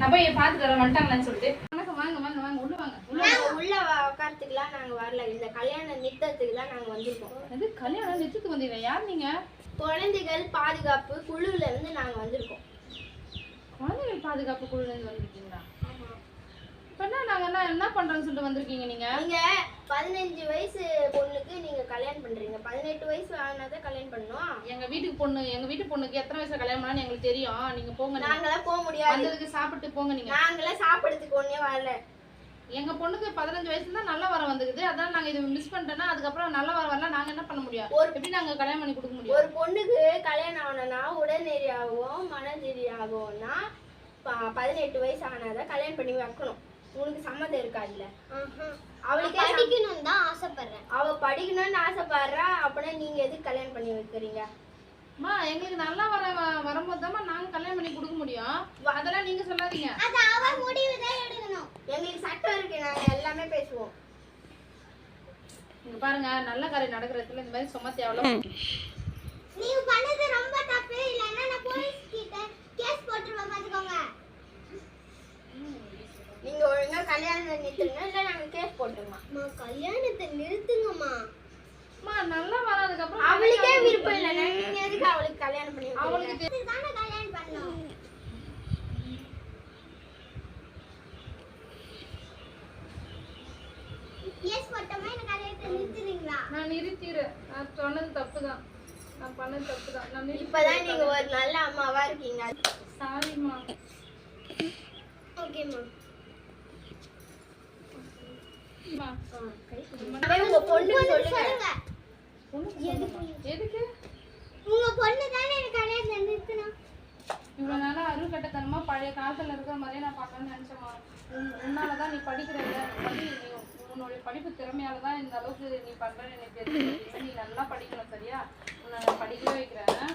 நான் போய் வரேன் வந்துட்டாங்களான்னு சொல்லிட்டு. வணக்கம் வாங்க வாங்க வாங்க உள்ள வாங்க. நாங்க உள்ள உட்கார்றதுக்குலாம் நாங்க வரல. இந்த கல்யாண நித்தத்துக்கு தான் நாங்க வந்திருக்கோம். அது கல்யாணம் நிச்சயத்துக்கு வந்தீங்க? யார் நீங்க? குழந்தைகள் பாதுகாப்பு குழுல இருந்து நாங்க வந்திருக்கோம். குழந்தைகள் பாதுகாப்பு குழுல இருந்து வந்திருக்கீங்களா? இப்ப என்ன நாங்க என்ன என்ன பண்றோம்னு சொல்லிட்டு வந்திருக்கீங்க நீங்க? நீங்க பதினஞ்சு வயசு பண்றீங்க பதினெட்டு வயசு ஆனாதான் கல்யாணம் பண்ணணும். எங்க வீட்டுக்கு பொண்ணு எங்க வீட்டு பொண்ணுக்கு எத்தனை வயசுல கல்யாணம் பண்ணான்னு எங்களுக்கு தெரியும். நீங்க போங்க நீங்க. நாங்களாம் போக முடியாது. வந்ததுக்கு சாப்பிட்டு போங்க நீங்க. நாங்களாம் சாப்பிடறதுக்கு ஒண்ணே வரல. எங்க பொண்ணுக்கு பதினஞ்சு வயசுல தான் நல்ல வரம் வந்துக்குது அதான் நாங்க இது மிஸ் பண்ணிட்டோம்னா அதுக்கப்புறம் நல்ல வரம் வரல. நாங்க என்ன பண்ண முடியும்? ஒரு- எப்படி நாங்க கல்யாணம் பண்ணி கொடுக்க முடியும்? ஒரு பொண்ணுக்கு கல்யாணம் ஆகணும்னா உடனடியாகவும் மனதிரியாகவும்னா ப- பதினெட்டு வயசு ஆனாதான் கல்யாணம் பண்ணி வைக்கணும். உனக்கு சம்மதம் இருக்கா இல்ல அவளுக்கே படிக்கணும் தான் ஆசைப்படுறேன். அவ படிக்கணும்னு ஆசைப்படுறா அப்படின்னா நீங்க எதுக்கு கல்யாணம் பண்ணி வைக்கிறீங்க? அம்மா எங்களுக்கு நல்லா வர வ- வரும்போது தான் நாங்க கல்யாணம் பண்ணி கொடுக்க முடியும். அதெல்லாம் நீங்க சொல்லாதீங்க. அது அவ முடிவு தான் எடுக்கணும். எங்களுக்கு சட்டம் இருக்கு நாங்க எல்லாமே பேசுவோம். இங்க பாருங்க நல்ல காரியம் நடக்கிறதுல இந்த மாதிரி சும்மா தேவையில்ல நீங்க பண்ணது ரொம்ப தப்பு இல்லன்னா நான் போலீஸ் கிட்ட கேஸ் போட்டுருவேன் பாத்துக்கோங்க நீங்க ஒழுங்கா கல்யாணத்தை நிறுத்துங்க. இல்ல நாங்க கேஸ் போட்டுருவோம் கல்யாணத்தை நிறுத்துங்கம்மா. அம்மா நல்லா வராதுக்கு அப்புறம் அவளுக்கே விருப்பம் எதுக்கு அவளுக்கு கல்யாணம் பண்ணி அவளுக்கு தானே கல்யாணம் கேஸ் போட்டோமா இந்த கல்யாணத்தை நிறுத்துறீங்களா? நான் நிறுத்திடுறேன் நான் சொன்னது தப்பு தான் நான் பண்ணது தப்பு தான் நான் இப்பதான் நீங்க ஒரு நல்ல அம்மாவா இருக்கீங்க. சாரிம்மா ஓகேம்மா உங்க பொண்ணு சொல்லுங்க. பொண்ணு எதுக்கு? உங்க பொண்ணு தானே எனக்கு கல்யாணத்தை நிறுத்தணும் இவ்வளவு நாளா பழைய காலத்துல இருக்கிற மாதிரியே நான் பார்க்கணும்னு நினைச்சேம்மா. உன் உன்னாலதான் நீ படிக்கிற படி நீ உன்னுடைய படிப்பு திறமையால தான் இந்த அளவுக்கு நீ பண்றன்னு எனக்கு நீ நல்லா படிக்கணும் சரியா? உன்னை நான் படிக்கவே வைக்கிறேன்.